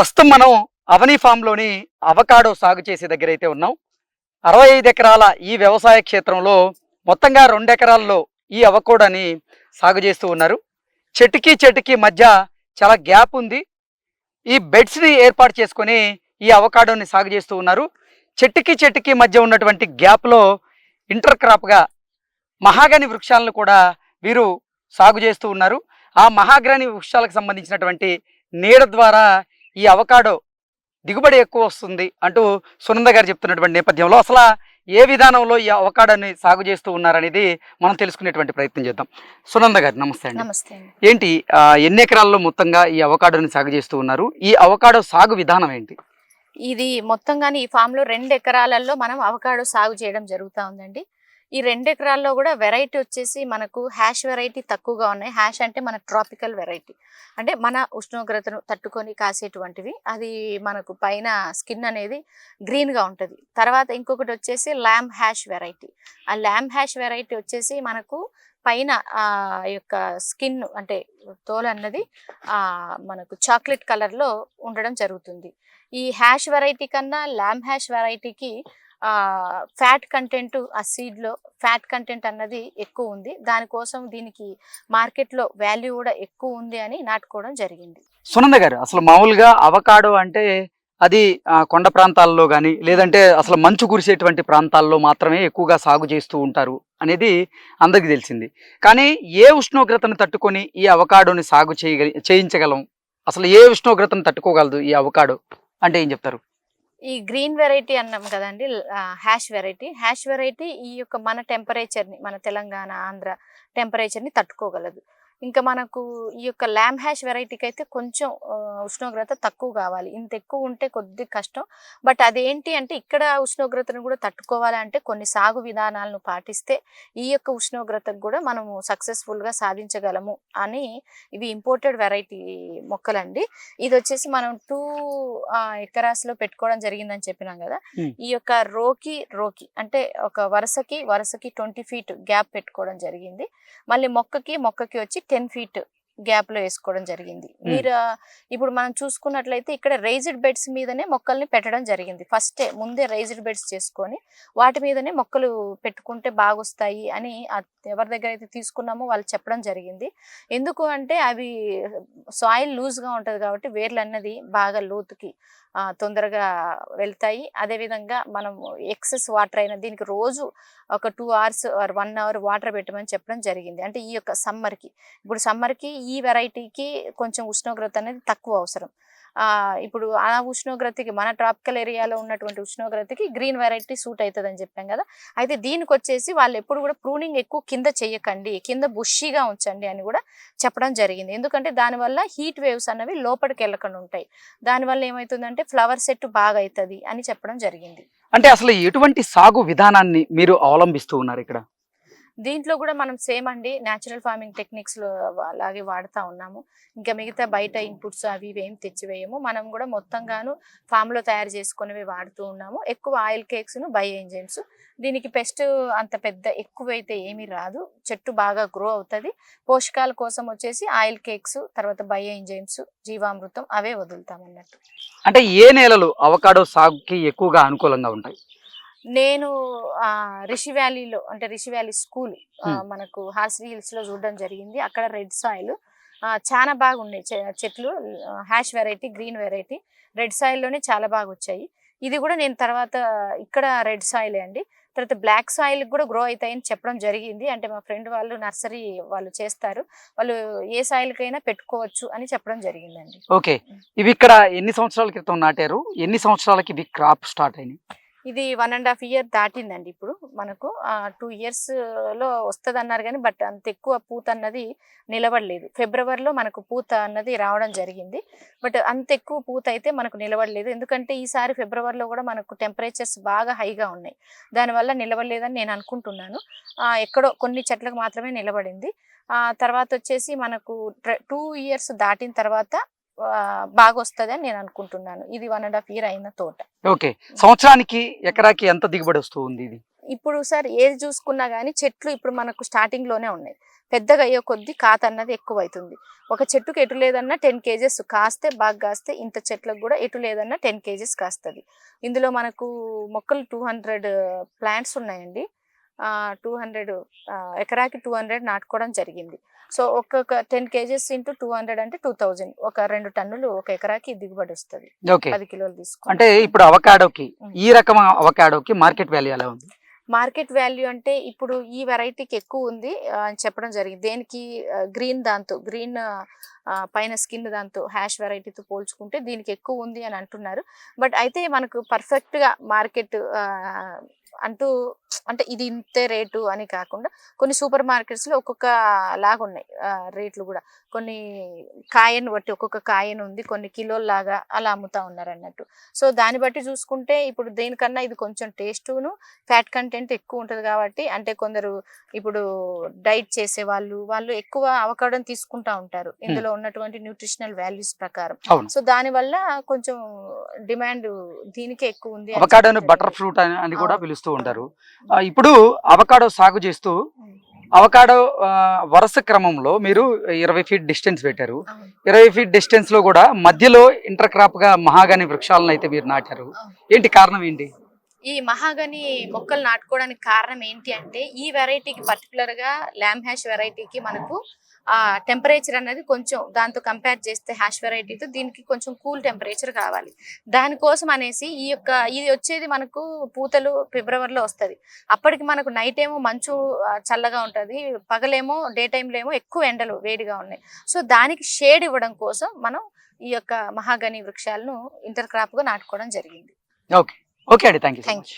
ప్రస్తుతం మనం అవని ఫామ్లోని అవకాడో సాగు చేసే దగ్గర అయితే ఉన్నాం. అరవై ఐదు ఎకరాల ఈ వ్యవసాయ క్షేత్రంలో మొత్తంగా రెండు ఎకరాల్లో ఈ అవకోడని సాగు చేస్తూ ఉన్నారు. చెట్టుకి చెట్టుకి మధ్య చాలా గ్యాప్ ఉంది. ఈ బెడ్స్ని ఏర్పాటు చేసుకొని ఈ అవకాడోని సాగు చేస్తూ ఉన్నారు. చెట్టుకి చెట్టుకి మధ్య ఉన్నటువంటి గ్యాప్లో ఇంటర్ క్రాప్గా మహాగని వృక్షాలను కూడా వీరు సాగు చేస్తూ ఉన్నారు. ఆ మహాగ్రని వృక్షాలకు సంబంధించినటువంటి నీడ ద్వారా ఈ అవకాడో దిగుబడి ఎక్కువ వస్తుంది అంటూ సునంద గారు చెప్తున్నటువంటి నేపథ్యంలో అసలు ఏ విధానంలో ఈ అవకాడోని సాగు చేస్తూ ఉన్నారనేది మనం తెలుసుకునేటువంటి ప్రయత్నం చేద్దాం. సునంద గారు నమస్తే అండి. నమస్తే ఏంటి ఎన్ని ఎకరాల్లో మొత్తంగా ఈ అవకాడోని సాగు చేస్తూ ఉన్నారు? ఈ అవకాడో సాగు విధానం ఏంటి? ఇది మొత్తంగానే ఈ ఫామ్లో రెండు ఎకరాలలో మనం అవకాడో సాగు చేయడం జరుగుతూ ఉందండి. ఈ రెండు ఎకరాల్లో కూడా వెరైటీ వచ్చేసి మనకు హ్యాష్ వెరైటీ తక్కువగా ఉన్నాయి. హ్యాష్ అంటే మన ట్రాపికల్ వెరైటీ. అంటే మన ఉష్ణోగ్రతను తట్టుకొని కాసేటువంటివి. అది మనకు పైన స్కిన్ అనేది గ్రీన్గా ఉంటుంది. తర్వాత ఇంకొకటి వచ్చేసి ల్యామ్ హ్యాష్ వెరైటీ. ఆ ల్యామ్ హ్యాష్ వెరైటీ వచ్చేసి మనకు పైన ఆ యొక్క స్కిన్ అంటే తోలు అన్నది ఆ మనకు చాక్లెట్ కలర్లో ఉండడం జరుగుతుంది. ఈ హ్యాష్ వెరైటీ కన్నా ల్యామ్ హ్యాష్ వెరైటీకి ఫ్యాట్ కంటెంట్ ఆ సీడ్లో ఫ్యాట్ కంటెంట్ అన్నది ఎక్కువ ఉంది. దానికోసం దీనికి మార్కెట్లో వాల్యూ కూడా ఎక్కువ ఉంది అని నాటుకోవడం జరిగింది. సునంద గారు అసలు మామూలుగా అవకాడో అంటే అది కొండ ప్రాంతాల్లో కానీ లేదంటే అసలు మంచు కురిసేటువంటి ప్రాంతాల్లో మాత్రమే ఎక్కువగా సాగు చేస్తూ ఉంటారు అనేది అందరికీ తెలిసింది. కానీ ఏ ఉష్ణోగ్రతను తట్టుకొని ఈ అవకాడోని సాగు చేయగలి చేయించగలం? అసలు ఏ ఉష్ణోగ్రతను తట్టుకోగలదు ఈ అవకాడో? అంటే ఏం చెప్తారు? ఈ గ్రీన్ వెరైటీ అన్నాం కదండి హ్యాష్ వెరైటీ. హ్యాష్ వెరైటీ ఈ యొక్క మన టెంపరేచర్ని మన తెలంగాణ ఆంధ్ర టెంపరేచర్ని తట్టుకోగలదు. ఇంకా మనకు ఈ యొక్క ల్యామ్ హ్యాష్ వెరైటీకి అయితే కొంచెం ఉష్ణోగ్రత తక్కువ కావాలి. ఇంత ఎక్కువ ఉంటే కొద్ది కష్టం. బట్ అదేంటి అంటే ఇక్కడ ఉష్ణోగ్రతను కూడా తట్టుకోవాలంటే కొన్ని సాగు విధానాలను పాటిస్తే ఈ యొక్క ఉష్ణోగ్రతకు కూడా మనము సక్సెస్ఫుల్గా సాధించగలము అని ఇవి ఇంపోర్టెడ్ వెరైటీ మొక్కలండి. ఇది వచ్చేసి మనం టూ ఎకరాస్లో పెట్టుకోవడం జరిగిందని చెప్పినాం కదా. ఈ యొక్క రోకి రోకి అంటే ఒక వరుసకి వరుసకి ట్వంటీ ఫీట్ గ్యాప్ పెట్టుకోవడం జరిగింది. మళ్ళీ మొక్కకి మొక్కకి వచ్చి టెన్ ఫీట్ గ్యాప్లో వేసుకోవడం జరిగింది. మీరు ఇప్పుడు మనం చూసుకున్నట్లయితే ఇక్కడ రైజ్డ్ బెడ్స్ మీదనే మొక్కల్ని పెట్టడం జరిగింది. ఫస్టే ముందే రైజ్డ్ బెడ్స్ చేసుకొని వాటి మీదనే మొక్కలు పెట్టుకుంటే బాగొస్తాయి అని ఎవరి దగ్గర అయితే తీసుకున్నామో వాళ్ళు చెప్పడం జరిగింది. ఎందుకు అంటే అవి సాయిల్ లూజ్గా ఉంటుంది కాబట్టి వేర్లు అన్నది బాగా లోతుకి తొందరగా వెళ్తాయి. అదేవిధంగా మనం ఎక్సెస్ వాటర్ అయినా దీనికి రోజు ఒక two hours or one hour water పెట్టమని చెప్పడం జరిగింది. అంటే ఈ యొక్క సమ్మర్కి. ఇప్పుడు సమ్మర్కి ఈ వెరైటీకి కొంచెం ఉష్ణోగ్రత అనేది తక్కువ అవసరం. ఇప్పుడు ఆ ఉష్ణోగ్రతకి మన ట్రాపికల్ ఏరియాలో ఉన్నటువంటి ఉష్ణోగ్రతకి గ్రీన్ వెరైటీ సూట్ అవుతుంది అని చెప్పాం కదా. అయితే దీనికి వచ్చేసి వాళ్ళు ఎప్పుడు కూడా ప్రూనింగ్ ఎక్కువ కింద చెయ్యకండి కింద బుషీగా ఉంచండి అని కూడా చెప్పడం జరిగింది. ఎందుకంటే దానివల్ల హీట్ వేవ్స్ అన్నవి లోపలికి వెళ్ళకుండా ఉంటాయి. దానివల్ల ఏమవుతుందంటే ఫ్లవర్ సెట్ బాగా అవుతుంది అని చెప్పడం జరిగింది. అంటే అసలు ఎటువంటి సాగు విధానాన్ని మీరు అవలంబిస్తూ ఉన్నారు ఇక్కడ? దీంట్లో కూడా మనం సేమ్ అండి న్యాచురల్ ఫార్మింగ్ టెక్నిక్స్లో అలాగే వాడుతూ ఉన్నాము. ఇంకా మిగతా బయట ఇన్పుట్స్ అవి ఇవి ఏం తెచ్చివేయము. మనం కూడా మొత్తంగాను ఫామ్లో తయారు చేసుకునేవి వాడుతూ ఉన్నాము. ఎక్కువ ఆయిల్ కేక్స్ను బై ఎంజైమ్స్ దీనికి పెస్ట్ అంత పెద్ద ఎక్కువైతే ఏమీ రాదు. చెట్టు బాగా గ్రో అవుతుంది. పోషకాల కోసం వచ్చేసి ఆయిల్ కేక్స్ తర్వాత బై ఎంజైమ్స్ జీవామృతం అవే వదులుతాం అన్నట్టు. అంటే ఏ నేలలు అవకాడో సాగుకి ఎక్కువగా అనుకూలంగా ఉంటాయి? నేను రిషి వ్యాలీలో అంటే రిషి వ్యాలీ స్కూల్. మనకు హార్స్ హిల్స్లో చూడడం జరిగింది. అక్కడ రెడ్ సాయిల్ చాలా బాగున్నాయి చె- చెట్లు Hass variety green variety red సాయిల్లోనే చాలా బాగా వచ్చాయి ఇది కూడా నేను తర్వాత ఇక్కడ రెడ్ సాయిల్ అండి. తర్వాత బ్లాక్ సాయిల్ కూడా గ్రో అవుతాయని చెప్పడం జరిగింది. అంటే మా ఫ్రెండ్ వాళ్ళు నర్సరీ వాళ్ళు చేస్తారు. వాళ్ళు ఏ సాయిల్కైనా పెట్టుకోవచ్చు అని చెప్పడం జరిగిందండి. ఓకే. ఇవి ఇక్కడ ఎన్ని సంవత్సరాల క్రితం నాటారు? ఎన్ని సంవత్సరాలకి ఇవి క్రాప్ స్టార్ట్ అయినాయి? ఇది వన్ అండ్ హాఫ్ ఇయర్ దాటిందండి ఇప్పుడు మనకు. టూ ఇయర్స్లో వస్తుంది అన్నారు కానీ బట్ అంత ఎక్కువ పూత అన్నది నిలబడలేదు. ఫిబ్రవరిలో మనకు పూత అన్నది రావడం జరిగింది. బట్ అంత ఎక్కువ పూత అయితే మనకు నిలబడలేదు. ఎందుకంటే ఈసారి ఫిబ్రవరిలో కూడా మనకు టెంపరేచర్స్ బాగా హైగా ఉన్నాయి. దానివల్ల నిలబడలేదని నేను అనుకుంటున్నాను. ఎక్కడో కొన్ని చెట్లకు మాత్రమే నిలబడింది. తర్వాత వచ్చేసి మనకు టూ ఇయర్స్ దాటిన తర్వాత బాగా వస్తుంది అని నేను అనుకుంటున్నాను. ఇది వన్ అండ్ హాఫ్ ఇయర్ అయిన తోట. ఓకే. సంవత్సరానికి ఎకరాకి ఎంత దిగుబడి వస్తుంది ఇది? ఇప్పుడు సార్ ఏది చూసుకున్నా కానీ చెట్లు ఇప్పుడు మనకు స్టార్టింగ్లోనే ఉన్నాయి. పెద్దగా అయ్యే కొద్దీ కాత అన్నది ఎక్కువ అవుతుంది ఒక చెట్టుకు ఎటు లేదన్నా టెన్ కేజెస్ కాస్తే బాగా కాస్తే ఇంత చెట్లకు కూడా ఎటు లేదన్నా టెన్ కేజెస్ కాస్తుంది. ఇందులో మనకు మొక్కలు టూ హండ్రెడ్ ప్లాంట్స్ ఉన్నాయండి. టూ హండ్రెడ్ ఎకరాకి టూ హండ్రెడ్ నాటుకోవడం జరిగింది. సో ఒక్కొక్క ten kgs into two hundred అంటే టూ థౌజండ్. ఒక రెండు టన్నులు ఒక ఎకరాకి దిగుబడి వస్తుంది. పది కిలోలు తీసుకుంటే. అంటే ఇప్పుడు అవకాడోకి ఈ రకం అవకాడోకి మార్కెట్ వాల్యూ ఎలా ఉంది? మార్కెట్ వాల్యూ అంటే ఇప్పుడు ఈ వెరైటీకి ఎక్కువ ఉంది అని చెప్పడం జరిగింది. దేనికి? గ్రీన్ దాంతో గ్రీన్ పైన స్కిన్ దాంతో హ్యాష్ వెరైటీతో పోల్చుకుంటే దీనికి ఎక్కువ ఉంది అని అంటున్నారు. బట్ అయితే మనకు perfect గా మార్కెట్ అంటూ అంటే ఇది ఇంతే రేటు అని కాకుండా కొన్ని సూపర్ మార్కెట్స్లో ఒక్కొక్క లాగా ఉన్నాయి రేట్లు కూడా. కొన్ని కాయను బట్టి ఒక్కొక్క కాయను ఉంది కొన్ని కిలోల లాగా అలా అమ్ముతా ఉన్నారు అన్నట్టు సో దాన్ని బట్టి చూసుకుంటే ఇప్పుడు దేనికన్నా ఇది కొంచెం టేస్టును ఫ్యాట్ కంటెంట్ ఎక్కువ ఉంటుంది కాబట్టి అంటే కొందరు ఇప్పుడు డైట్ చేసే వాళ్ళు వాళ్ళు ఎక్కువ అవకాడో తీసుకుంటా ఉంటారు. ఇందులో ఉన్నటువంటి న్యూట్రిషనల్ వాల్యూస్ ప్రకారం సో దాని వల్ల కొంచెం డిమాండ్ దీనికే ఎక్కువ ఉంది అవకాడోని చెప్పడం బటర్. ఫ్రూట్ అని కూడా. పిలుస్తూ ఉంటారు ఇప్పుడు అవకాడో సాగు చేస్తూ. అవకాడో వరుస క్రమంలో మీరు ఇరవై ఫీట్ డిస్టెన్స్ పెట్టారు. ఇరవై ఫీట్ డిస్టెన్స్లో కూడా మధ్యలో ఇంటర్ క్రాప్గా మహాగని వృక్షాలను అయితే మీరు నాటారు. ఏంటి కారణం ఏంటి ఈ మహాగని మొక్కలు నాటుకోవడానికి కారణం ఏంటి అంటే ఈ వెరైటీకి పర్టికులర్గా ల్యామ్ హ్యాష్ వెరైటీకి మనకు ఆ టెంపరేచర్ అనేది కొంచెం దాంతో కంపేర్ చేస్తే హ్యాష్ వెరైటీతో దీనికి కొంచెం కూల్ టెంపరేచర్ కావాలి. దానికోసం అనేసి ఈ యొక్క ఇది వచ్చేది మనకు పూతలు ఫిబ్రవరిలో వస్తది. అప్పటికి మనకు నైట్ ఏమో మంచు చల్లగా ఉంటది పగలేమో డే టైంలో ఏమో ఎక్కువ ఎండలు వేడిగా ఉన్నాయి. సో దానికి షేడ్ ఇవ్వడం కోసం మనం ఈ యొక్క మహాగని వృక్షాలను ఇంటర్ క్రాప్గా నాటుకోవడం జరిగింది. ఓకే. ఓకే అండి. Thank you so Thank much.